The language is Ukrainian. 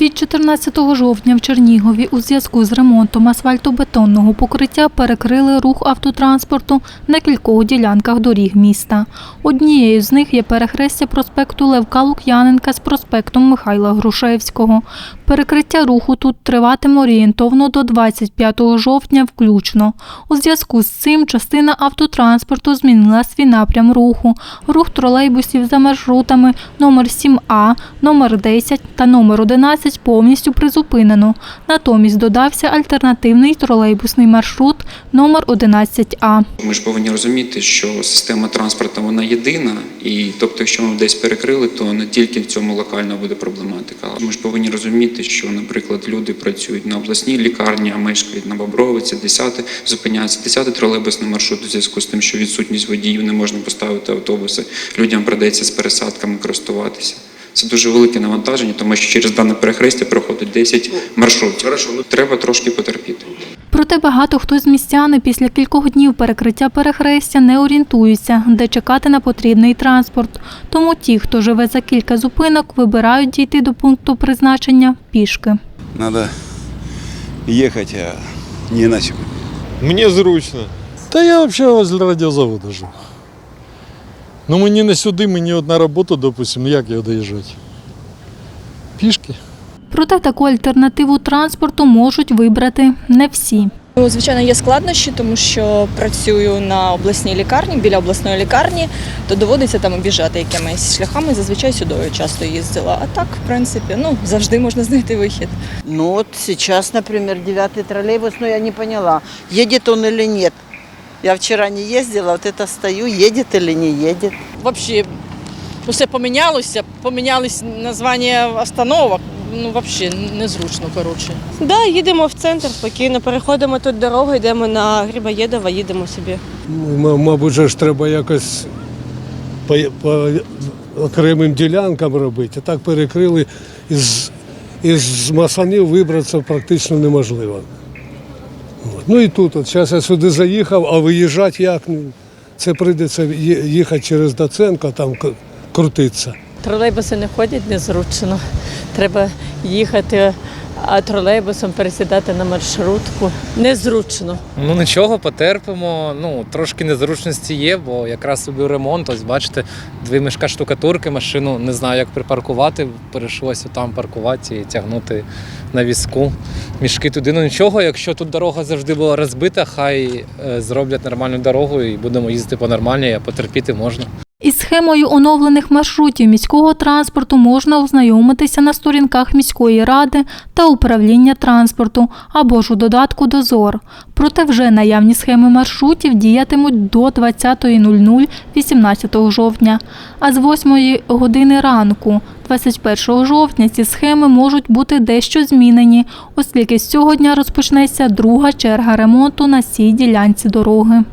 Wie 14 жовтня в Чернігові у зв'язку з ремонтом асфальтобетонного покриття перекрили рух автотранспорту на кількох ділянках доріг міста. Однією з них є перехрестя проспекту Левка Лук'яненка з проспектом Михайла Грушевського. Перекриття руху тут триватиме орієнтовно до 25 жовтня включно. У зв'язку з цим частина автотранспорту змінила свій напрям руху. Рух тролейбусів за маршрутами номер 7А, номер 10 та номер 11 повністю призупинено. Натомість додався альтернативний тролейбусний маршрут номер 11А. Ми ж повинні розуміти, що система транспорту вона єдина, і тобто, якщо ми десь перекрили, то не тільки в цьому локально буде проблематика. Ми ж повинні розуміти, що, наприклад, люди працюють на обласній лікарні, а мешкають на Бобровиці, 10 зупиняється 10 тролейбусний маршрут у зв'язку з тим, що відсутність водіїв не можна поставити автобуси. Людям придеться з пересадками користуватися. Це дуже велике навантаження, тому що через дане перехрестя проходить 10 маршрутів. Треба трошки потерпіти. Проте багато хто з містян і після кількох днів перекриття перехрестя не орієнтуються, де чекати на потрібний транспорт. Тому ті, хто живе за кілька зупинок, вибирають дійти до пункту призначення пішки. Надо ехать, а не иначе. Мне зручно. Та я взагалі возле радіозаводу живу. Ну мені не сюди, мені от на роботу, допустимо, ну як його доїжджати? Пішки. Проте таку альтернативу транспорту можуть вибрати не всі. Ну, Звичайно, є складнощі, тому що працюю на обласній лікарні, біля обласної лікарні, то доводиться там обіжати якимись шляхами. Зазвичай сюди часто їздила. А так, в принципі, ну завжди можна знайти вихід. Ну вот сейчас, например, девятый троллейбус, но я не поняла, едет он или нет. Я вчера не ездила, вот это стою, едет или не едет. Вообще усе помінялося, помінялись названня остановок. Ну, взагалі незручно, коротше. Да, їдемо в центр спокійно, переходимо тут дорогу, йдемо на Грибоєдова, їдемо собі. Ну, м- Мабуть, же ж треба якось по, по окремим ділянкам робити. А так перекрили із, із масанів вибратися практично неможливо. От. Ну і тут, от зараз я сюди заїхав, а виїжджати як? Ну, Це прийдеться їхати через Доценко, там крутитися. Тролейбуси не ходять незручно. Треба їхати, а тролейбусом пересідати на маршрутку. Незручно. Ну нічого, потерпимо. Ну трошки незручності є, бо якраз собі ремонт. Ось бачите, дві мішка штукатурки, машину не знаю, як припаркувати. Прийшлося там паркувати і тягнути на візку. Мішки туди. Ну нічого, якщо тут дорога завжди була розбита, хай е, зроблять нормальну дорогу і будемо їздити по нормальній, а потерпіти можна. Із схемою оновлених маршрутів міського транспорту можна ознайомитися на сторінках міської ради та управління транспорту або ж у додатку Дозор. Проте вже наявні схеми маршрутів діятимуть до 20.00 18 жовтня. А з 8 години ранку 21 жовтня ці схеми можуть бути дещо змінені, оскільки з цього дня розпочнеться друга черга ремонту на цій ділянці дороги.